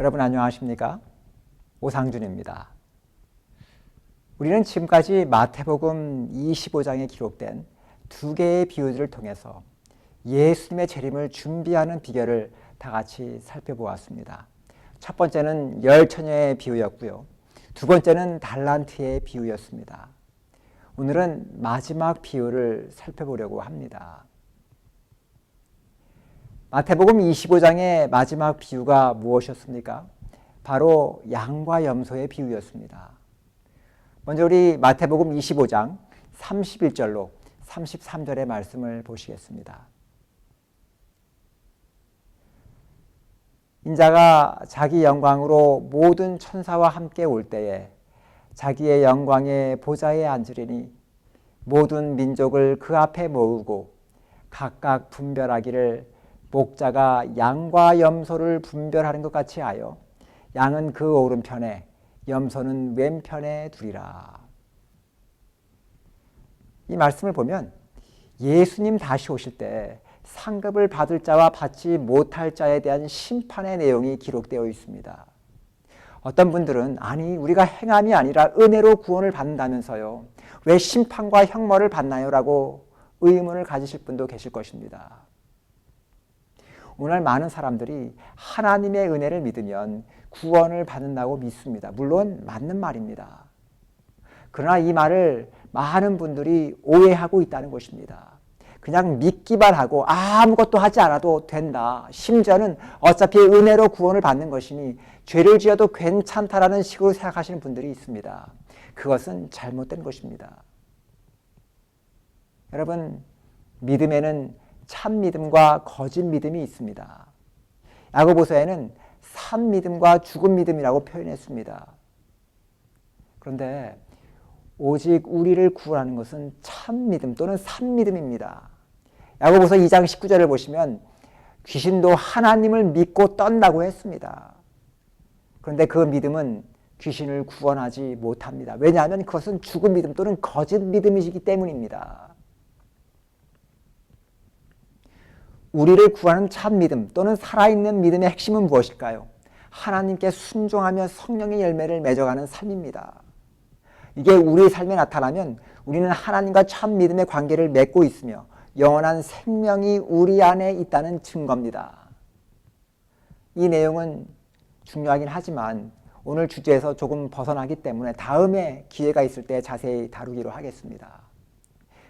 여러분 안녕하십니까? 오상준입니다. 우리는 지금까지 마태복음 25장에 기록된 두 개의 비유들을 통해서 예수님의 재림을 준비하는 비결을 다 같이 살펴보았습니다. 첫 번째는 열 처녀의 비유였고요. 두 번째는 달란트의 비유였습니다. 오늘은 마지막 비유를 살펴보려고 합니다. 마태복음 25장의 마지막 비유가 무엇이었습니까? 바로 양과 염소의 비유였습니다. 먼저 우리 마태복음 25장 31절로 33절의 말씀을 보시겠습니다. 인자가 자기 영광으로 모든 천사와 함께 올 때에 자기의 영광의 보좌에 앉으리니 모든 민족을 그 앞에 모으고 각각 분별하기를 목자가 양과 염소를 분별하는 것 같이 하여 양은 그 오른편에 염소는 왼편에 두리라. 이 말씀을 보면 예수님 다시 오실 때 상급을 받을 자와 받지 못할 자에 대한 심판의 내용이 기록되어 있습니다. 어떤 분들은 아니 우리가 행함이 아니라 은혜로 구원을 받는다면서요. 왜 심판과 형벌을 받나요? 라고 의문을 가지실 분도 계실 것입니다. 오늘 많은 사람들이 하나님의 은혜를 믿으면 구원을 받는다고 믿습니다. 물론 맞는 말입니다. 그러나 이 말을 많은 분들이 오해하고 있다는 것입니다. 그냥 믿기만 하고 아무것도 하지 않아도 된다. 심지어는 어차피 은혜로 구원을 받는 것이니 죄를 지어도 괜찮다라는 식으로 생각하시는 분들이 있습니다. 그것은 잘못된 것입니다. 여러분, 믿음에는 참 믿음과 거짓 믿음이 있습니다. 야고보서에는 산 믿음과 죽은 믿음이라고 표현했습니다. 그런데 오직 우리를 구원하는 것은 참 믿음 또는 산 믿음입니다. 야고보서 2장 19절을 보시면 귀신도 하나님을 믿고 떤다고 했습니다. 그런데 그 믿음은 귀신을 구원하지 못합니다. 왜냐하면 그것은 죽은 믿음 또는 거짓 믿음이기 때문입니다. 우리를 구하는 참 믿음 또는 살아있는 믿음의 핵심은 무엇일까요? 하나님께 순종하며 성령의 열매를 맺어가는 삶입니다. 이게 우리의 삶에 나타나면 우리는 하나님과 참 믿음의 관계를 맺고 있으며 영원한 생명이 우리 안에 있다는 증거입니다. 이 내용은 중요하긴 하지만 오늘 주제에서 조금 벗어나기 때문에 다음에 기회가 있을 때 자세히 다루기로 하겠습니다.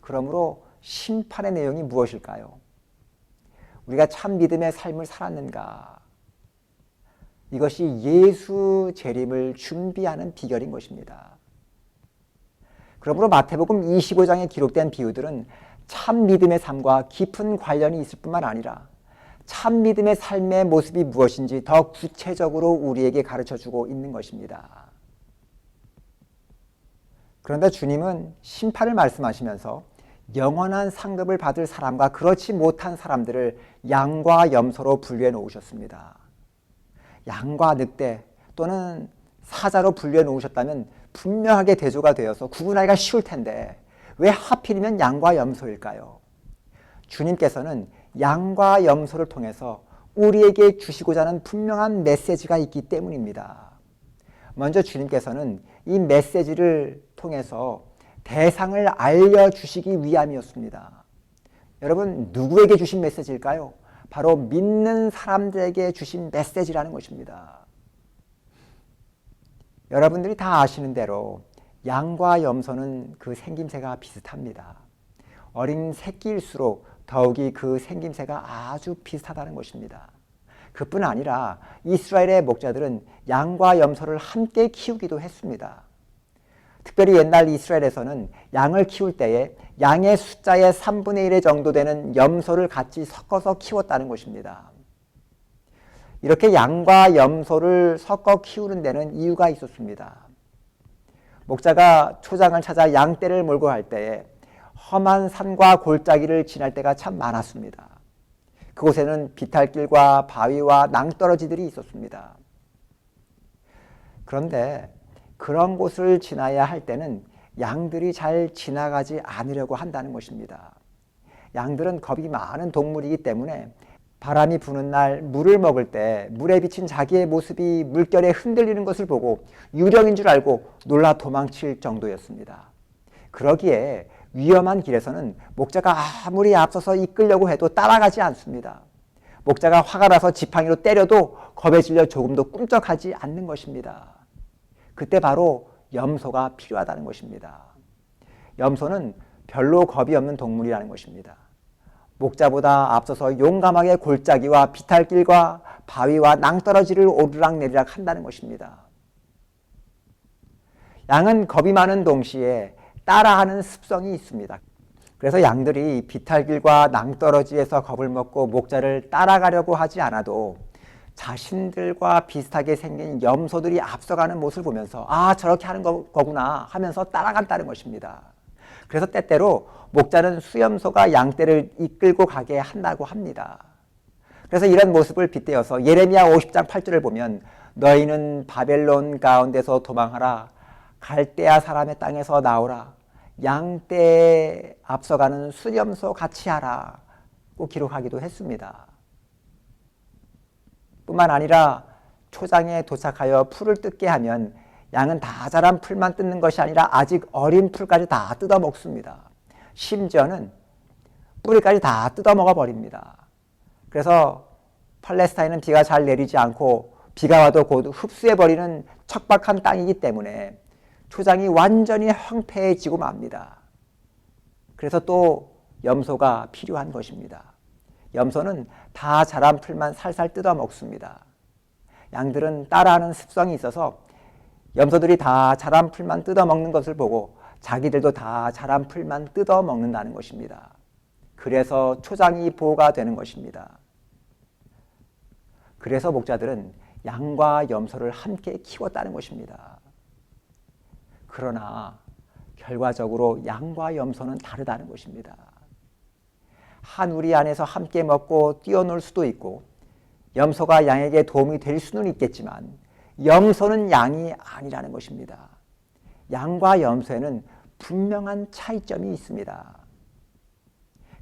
그러므로 심판의 내용이 무엇일까요? 우리가 참 믿음의 삶을 살았는가? 이것이 예수 재림을 준비하는 비결인 것입니다. 그러므로 마태복음 25장에 기록된 비유들은 참 믿음의 삶과 깊은 관련이 있을 뿐만 아니라 참 믿음의 삶의 모습이 무엇인지 더 구체적으로 우리에게 가르쳐 주고 있는 것입니다. 그런데 주님은 심판을 말씀하시면서 영원한 상급을 받을 사람과 그렇지 못한 사람들을 양과 염소로 분류해 놓으셨습니다. 양과 늑대 또는 사자로 분류해 놓으셨다면 분명하게 대조가 되어서 구분하기가 쉬울 텐데 왜 하필이면 양과 염소일까요? 주님께서는 양과 염소를 통해서 우리에게 주시고자 하는 분명한 메시지가 있기 때문입니다. 먼저 주님께서는 이 메시지를 통해서 대상을 알려주시기 위함이었습니다. 여러분, 누구에게 주신 메시지일까요? 바로 믿는 사람들에게 주신 메시지라는 것입니다. 여러분들이 다 아시는 대로 양과 염소는 그 생김새가 비슷합니다. 어린 새끼일수록 더욱이 그 생김새가 아주 비슷하다는 것입니다. 그뿐 아니라 이스라엘의 목자들은 양과 염소를 함께 키우기도 했습니다. 특별히 옛날 이스라엘에서는 양을 키울 때에 양의 숫자의 3분의 1의 정도 되는 염소를 같이 섞어서 키웠다는 것입니다. 이렇게 양과 염소를 섞어 키우는 데는 이유가 있었습니다. 목자가 초장을 찾아 양떼를 몰고 갈 때에 험한 산과 골짜기를 지날 때가 참 많았습니다. 그곳에는 비탈길과 바위와 낭떠러지들이 있었습니다. 그런데 그런 곳을 지나야 할 때는 양들이 잘 지나가지 않으려고 한다는 것입니다. 양들은 겁이 많은 동물이기 때문에 바람이 부는 날 물을 먹을 때 물에 비친 자기의 모습이 물결에 흔들리는 것을 보고 유령인 줄 알고 놀라 도망칠 정도였습니다. 그러기에 위험한 길에서는 목자가 아무리 앞서서 이끌려고 해도 따라가지 않습니다. 목자가 화가 나서 지팡이로 때려도 겁에 질려 조금도 꿈쩍하지 않는 것입니다. 그때 바로 염소가 필요하다는 것입니다. 염소는 별로 겁이 없는 동물이라는 것입니다. 목자보다 앞서서 용감하게 골짜기와 비탈길과 바위와 낭떠러지를 오르락내리락 한다는 것입니다. 양은 겁이 많은 동시에 따라하는 습성이 있습니다. 그래서 양들이 비탈길과 낭떠러지에서 겁을 먹고 목자를 따라가려고 하지 않아도 자신들과 비슷하게 생긴 염소들이 앞서가는 모습을 보면서 아 저렇게 하는 거, 거구나 하면서 따라간다는 것입니다. 그래서 때때로 목자는 수염소가 양떼를 이끌고 가게 한다고 합니다. 그래서 이런 모습을 빗대어서 예레미야 50장 8절을 보면 너희는 바벨론 가운데서 도망하라 갈대아 사람의 땅에서 나오라 양떼에 앞서가는 수염소 같이 하라고 기록하기도 했습니다. 뿐만 아니라 초장에 도착하여 풀을 뜯게 하면 양은 다 자란 풀만 뜯는 것이 아니라 아직 어린 풀까지 다 뜯어 먹습니다. 심지어는 뿌리까지 다 뜯어 먹어 버립니다. 그래서 팔레스타인은 비가 잘 내리지 않고 비가 와도 곧 흡수해 버리는 척박한 땅이기 때문에 초장이 완전히 황폐해지고 맙니다. 그래서 또 염소가 필요한 것입니다. 염소는 다 자란 풀만 살살 뜯어 먹습니다. 양들은 따라하는 습성이 있어서 염소들이 다 자란 풀만 뜯어 먹는 것을 보고 자기들도 다 자란 풀만 뜯어 먹는다는 것입니다. 그래서 초장이 보호가 되는 것입니다. 그래서 목자들은 양과 염소를 함께 키웠다는 것입니다. 그러나 결과적으로 양과 염소는 다르다는 것입니다. 한 우리 안에서 함께 먹고 뛰어놀 수도 있고 염소가 양에게 도움이 될 수는 있겠지만 염소는 양이 아니라는 것입니다. 양과 염소에는 분명한 차이점이 있습니다.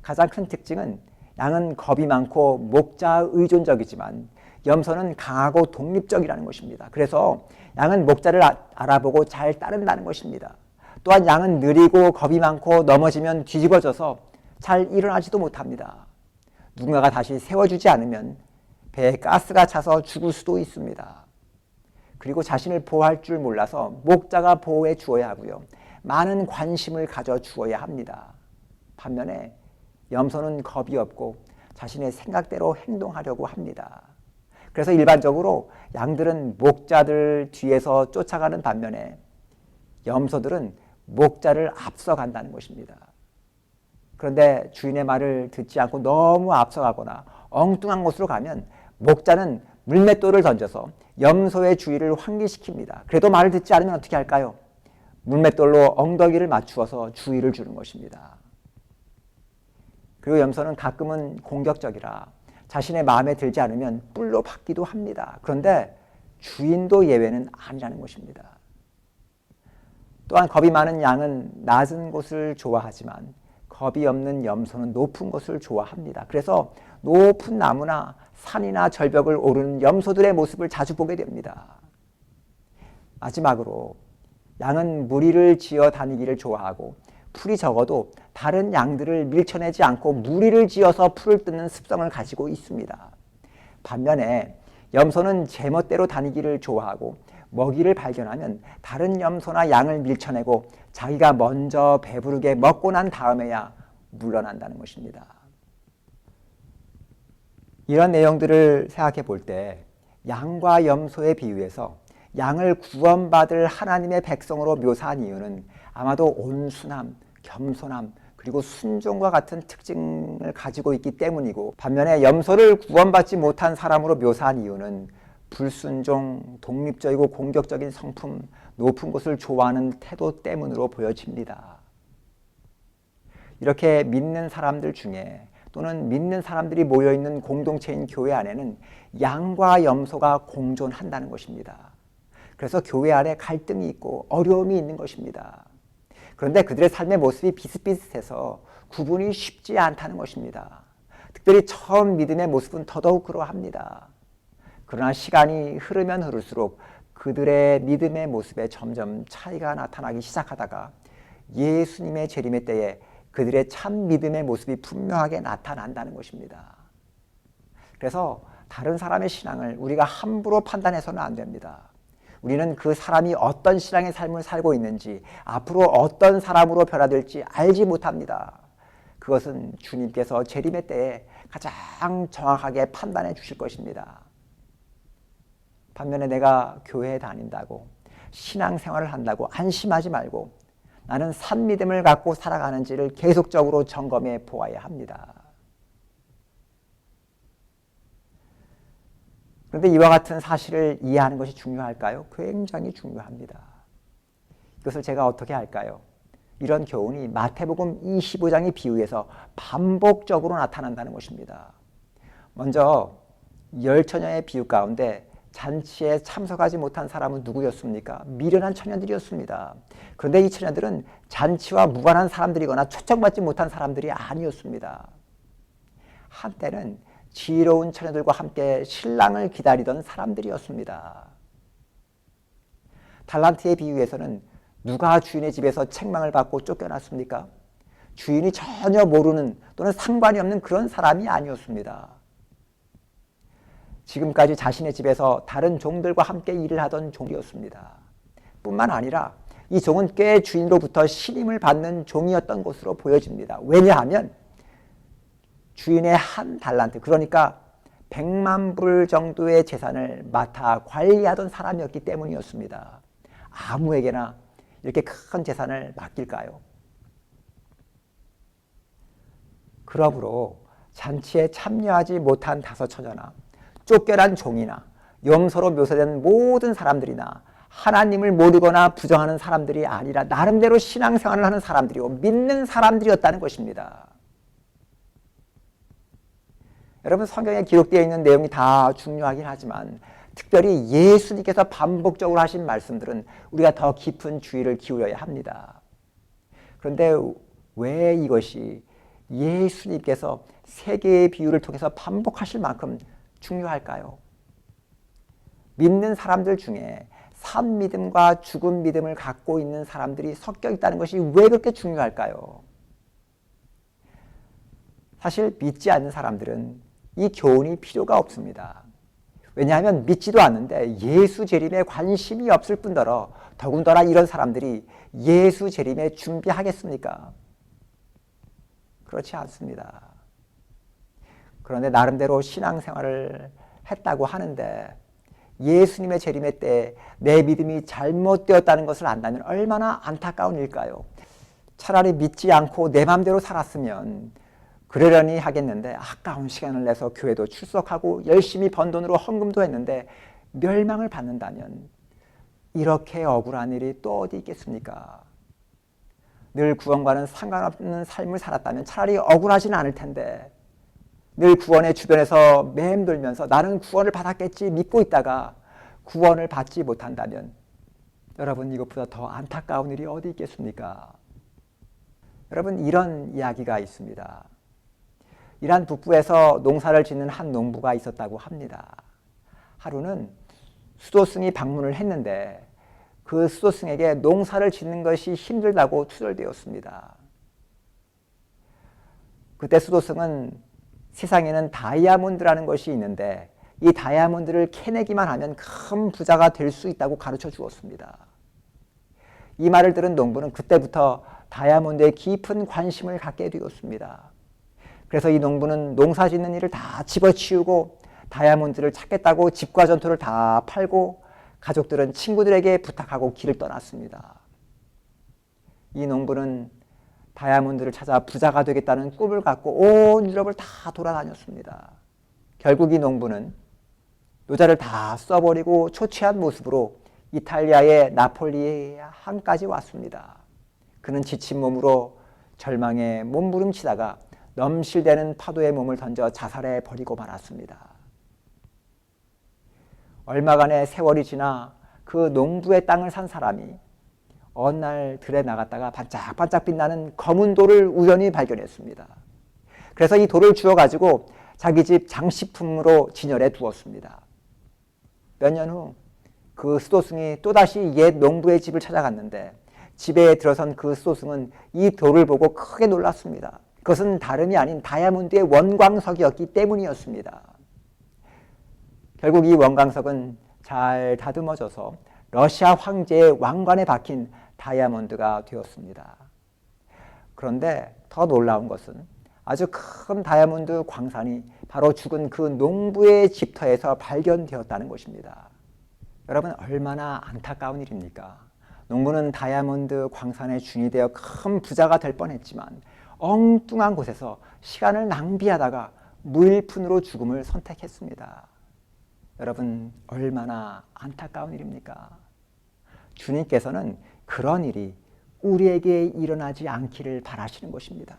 가장 큰 특징은 양은 겁이 많고 목자 의존적이지만 염소는 강하고 독립적이라는 것입니다. 그래서 양은 목자를 아, 알아보고 잘 따른다는 것입니다. 또한 양은 느리고 겁이 많고 넘어지면 뒤집어져서 잘 일어나지도 못합니다. 누군가가 다시 세워주지 않으면 배에 가스가 차서 죽을 수도 있습니다. 그리고 자신을 보호할 줄 몰라서 목자가 보호해 주어야 하고요. 많은 관심을 가져 주어야 합니다. 반면에 염소는 겁이 없고 자신의 생각대로 행동하려고 합니다. 그래서 일반적으로 양들은 목자들 뒤에서 쫓아가는 반면에 염소들은 목자를 앞서간다는 것입니다. 그런데 주인의 말을 듣지 않고 너무 앞서가거나 엉뚱한 곳으로 가면 목자는 물맷돌을 던져서 염소의 주의를 환기시킵니다. 그래도 말을 듣지 않으면 어떻게 할까요? 물맷돌로 엉덩이를 맞추어서 주의를 주는 것입니다. 그리고 염소는 가끔은 공격적이라 자신의 마음에 들지 않으면 뿔로 받기도 합니다. 그런데 주인도 예외는 아니라는 것입니다. 또한 겁이 많은 양은 낮은 곳을 좋아하지만 겁이 없는 염소는 높은 곳을 좋아합니다. 그래서 높은 나무나 산이나 절벽을 오르는 염소들의 모습을 자주 보게 됩니다. 마지막으로 양은 무리를 지어 다니기를 좋아하고 풀이 적어도 다른 양들을 밀쳐내지 않고 무리를 지어서 풀을 뜯는 습성을 가지고 있습니다. 반면에 염소는 제멋대로 다니기를 좋아하고 먹이를 발견하면 다른 염소나 양을 밀쳐내고 자기가 먼저 배부르게 먹고 난 다음에야 물러난다는 것입니다. 이런 내용들을 생각해 볼 때 양과 염소에 비유해서 양을 구원받을 하나님의 백성으로 묘사한 이유는 아마도 온순함, 겸손함, 그리고 순종과 같은 특징을 가지고 있기 때문이고 반면에 염소를 구원받지 못한 사람으로 묘사한 이유는 불순종, 독립적이고 공격적인 성품, 높은 곳을 좋아하는 태도 때문으로 보여집니다. 이렇게 믿는 사람들 중에 또는 믿는 사람들이 모여있는 공동체인 교회 안에는 양과 염소가 공존한다는 것입니다. 그래서 교회 안에 갈등이 있고 어려움이 있는 것입니다. 그런데 그들의 삶의 모습이 비슷비슷해서 구분이 쉽지 않다는 것입니다. 특별히 처음 믿음의 모습은 더더욱 그러합니다. 그러나 시간이 흐르면 흐를수록 그들의 믿음의 모습에 점점 차이가 나타나기 시작하다가 예수님의 재림의 때에 그들의 참 믿음의 모습이 분명하게 나타난다는 것입니다. 그래서 다른 사람의 신앙을 우리가 함부로 판단해서는 안 됩니다. 우리는 그 사람이 어떤 신앙의 삶을 살고 있는지 앞으로 어떤 사람으로 변화될지 알지 못합니다. 그것은 주님께서 재림의 때에 가장 정확하게 판단해 주실 것입니다. 반면에 내가 교회에 다닌다고 신앙생활을 한다고 안심하지 말고 나는 산 믿음을 갖고 살아가는지를 계속적으로 점검해 보아야 합니다. 그런데 이와 같은 사실을 이해하는 것이 중요할까요? 굉장히 중요합니다. 이것을 제가 어떻게 할까요? 이런 교훈이 마태복음 25장의 비유에서 반복적으로 나타난다는 것입니다. 먼저 열 처녀의 비유 가운데 잔치에 참석하지 못한 사람은 누구였습니까? 미련한 처녀들이었습니다. 그런데 이 처녀들은 잔치와 무관한 사람들이거나 초청받지 못한 사람들이 아니었습니다. 한때는 지혜로운 처녀들과 함께 신랑을 기다리던 사람들이었습니다. 달란트의 비유에서는 누가 주인의 집에서 책망을 받고 쫓겨났습니까? 주인이 전혀 모르는 또는 상관이 없는 그런 사람이 아니었습니다. 지금까지 자신의 집에서 다른 종들과 함께 일을 하던 종이었습니다. 뿐만 아니라 이 종은 꽤 주인으로부터 신임을 받는 종이었던 것으로 보여집니다. 왜냐하면 주인의 한 달란트, 그러니까 100만 불 정도의 재산을 맡아 관리하던 사람이었기 때문이었습니다. 아무에게나 이렇게 큰 재산을 맡길까요? 그러므로 잔치에 참여하지 못한 다섯 처녀나 쫓겨난 종이나 염소로 묘사된 모든 사람들이나 하나님을 모르거나 부정하는 사람들이 아니라 나름대로 신앙생활을 하는 사람들이고 믿는 사람들이었다는 것입니다. 여러분 성경에 기록되어 있는 내용이 다 중요하긴 하지만 특별히 예수님께서 반복적으로 하신 말씀들은 우리가 더 깊은 주의를 기울여야 합니다. 그런데 왜 이것이 예수님께서 세 개의 비유를 통해서 반복하실 만큼 중요할까요? 믿는 사람들 중에 산 믿음과 죽은 믿음을 갖고 있는 사람들이 섞여 있다는 것이 왜 그렇게 중요할까요? 사실 믿지 않는 사람들은 이 교훈이 필요가 없습니다. 왜냐하면 믿지도 않는데 예수 재림에 관심이 없을 뿐더러 더군다나 이런 사람들이 예수 재림에 준비하겠습니까? 그렇지 않습니다. 그런데 나름대로 신앙생활을 했다고 하는데 예수님의 재림의 때 내 믿음이 잘못되었다는 것을 안다면 얼마나 안타까운 일까요? 차라리 믿지 않고 내 마음대로 살았으면 그러려니 하겠는데 아까운 시간을 내서 교회도 출석하고 열심히 번 돈으로 헌금도 했는데 멸망을 받는다면 이렇게 억울한 일이 또 어디 있겠습니까? 늘 구원과는 상관없는 삶을 살았다면 차라리 억울하지는 않을 텐데 늘 구원의 주변에서 맴돌면서 나는 구원을 받았겠지 믿고 있다가 구원을 받지 못한다면 여러분 이것보다 더 안타까운 일이 어디 있겠습니까? 여러분 이런 이야기가 있습니다. 이란 북부에서 농사를 짓는 한 농부가 있었다고 합니다. 하루는 수도승이 방문을 했는데 그 수도승에게 농사를 짓는 것이 힘들다고 투덜대었습니다. 그때 수도승은 세상에는 다이아몬드라는 것이 있는데 이 다이아몬드를 캐내기만 하면 큰 부자가 될 수 있다고 가르쳐 주었습니다. 이 말을 들은 농부는 그때부터 다이아몬드에 깊은 관심을 갖게 되었습니다. 그래서 이 농부는 농사 짓는 일을 다 집어치우고 다이아몬드를 찾겠다고 집과 전투를 다 팔고 가족들은 친구들에게 부탁하고 길을 떠났습니다. 이 농부는 다이아몬드를 찾아 부자가 되겠다는 꿈을 갖고 온 유럽을 다 돌아다녔습니다. 결국 이 농부는 노자를 다 써버리고 초췌한 모습으로 이탈리아의 나폴리 항까지 왔습니다. 그는 지친 몸으로 절망에 몸부림치다가 넘실대는 파도에 몸을 던져 자살해 버리고 말았습니다. 얼마간의 세월이 지나 그 농부의 땅을 산 사람이 어느 날 들에 나갔다가 반짝반짝 빛나는 검은 돌을 우연히 발견했습니다. 그래서 이 돌을 주워 가지고 자기 집 장식품으로 진열해 두었습니다. 몇 년 후 그 수도승이 또다시 옛 농부의 집을 찾아갔는데 집에 들어선 그 수도승은 이 돌을 보고 크게 놀랐습니다. 그것은 다름이 아닌 다이아몬드의 원광석이었기 때문이었습니다. 결국 이 원광석은 잘 다듬어져서 러시아 황제의 왕관에 박힌 다이아몬드가 되었습니다. 그런데 더 놀라운 것은 아주 큰 다이아몬드 광산이 바로 죽은 그 농부의 집터에서 발견되었다는 것입니다. 여러분 얼마나 안타까운 일입니까? 농부는 다이아몬드 광산의 주인이 되어 큰 부자가 될 뻔했지만 엉뚱한 곳에서 시간을 낭비하다가 무일푼으로 죽음을 선택했습니다. 여러분 얼마나 안타까운 일입니까? 주님께서는 그런 일이 우리에게 일어나지 않기를 바라시는 것입니다.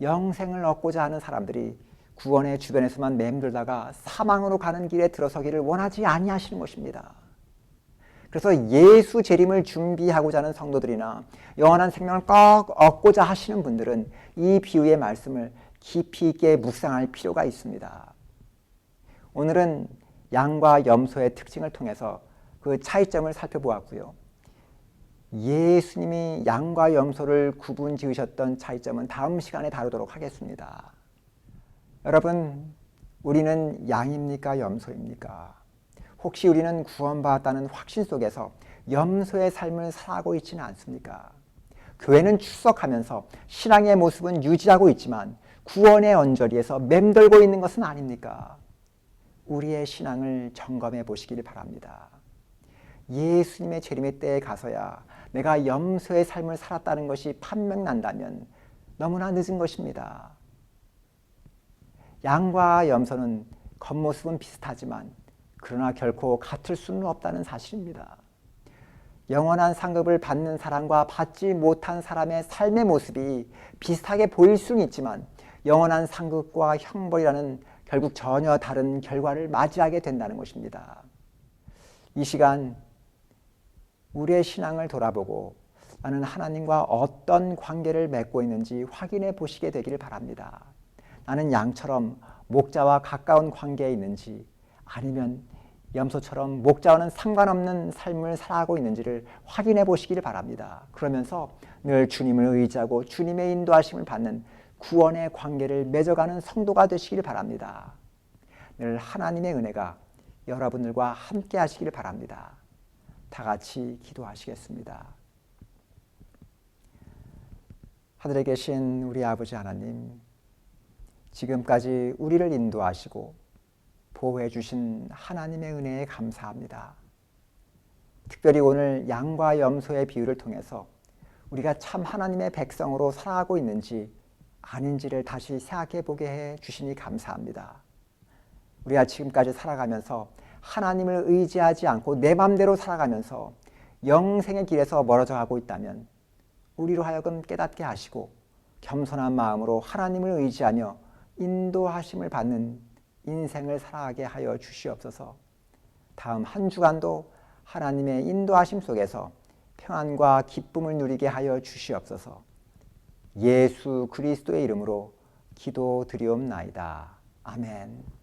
영생을 얻고자 하는 사람들이 구원의 주변에서만 맴돌다가 사망으로 가는 길에 들어서기를 원하지 아니하시는 것입니다. 그래서 예수 재림을 준비하고자 하는 성도들이나 영원한 생명을 꼭 얻고자 하시는 분들은 이 비유의 말씀을 깊이 있게 묵상할 필요가 있습니다. 오늘은 양과 염소의 특징을 통해서 그 차이점을 살펴보았고요. 예수님이 양과 염소를 구분 지으셨던 차이점은 다음 시간에 다루도록 하겠습니다. 여러분, 우리는 양입니까? 염소입니까? 혹시 우리는 구원받았다는 확신 속에서 염소의 삶을 살아가고 있지는 않습니까? 교회는 출석하면서 신앙의 모습은 유지하고 있지만 구원의 언저리에서 맴돌고 있는 것은 아닙니까? 우리의 신앙을 점검해 보시기를 바랍니다. 예수님의 재림의 때에 가서야 내가 염소의 삶을 살았다는 것이 판명난다면 너무나 늦은 것입니다. 양과 염소는 겉모습은 비슷하지만 그러나 결코 같을 수는 없다는 사실입니다. 영원한 상급을 받는 사람과 받지 못한 사람의 삶의 모습이 비슷하게 보일 수는 있지만 영원한 상급과 형벌이라는 결국 전혀 다른 결과를 맞이하게 된다는 것입니다. 이 시간 우리의 신앙을 돌아보고 나는 하나님과 어떤 관계를 맺고 있는지 확인해 보시게 되기를 바랍니다. 나는 양처럼 목자와 가까운 관계에 있는지 아니면 염소처럼 목자와는 상관없는 삶을 살아가고 있는지를 확인해 보시기를 바랍니다. 그러면서 늘 주님을 의지하고 주님의 인도하심을 받는 구원의 관계를 맺어가는 성도가 되시기를 바랍니다. 늘 하나님의 은혜가 여러분들과 함께 하시기를 바랍니다. 다 같이 기도하시겠습니다. 하늘에 계신 우리 아버지 하나님, 지금까지 우리를 인도하시고 보호해 주신 하나님의 은혜에 감사합니다. 특별히 오늘 양과 염소의 비유를 통해서 우리가 참 하나님의 백성으로 살아가고 있는지 아닌지를 다시 생각해 보게 해 주시니 감사합니다. 우리가 지금까지 살아가면서 하나님을 의지하지 않고 내 맘대로 살아가면서 영생의 길에서 멀어져 가고 있다면 우리로 하여금 깨닫게 하시고 겸손한 마음으로 하나님을 의지하며 인도하심을 받는 인생을 살아가게 하여 주시옵소서. 다음 한 주간도 하나님의 인도하심 속에서 평안과 기쁨을 누리게 하여 주시옵소서. 예수 그리스도의 이름으로 기도드리옵나이다. 아멘.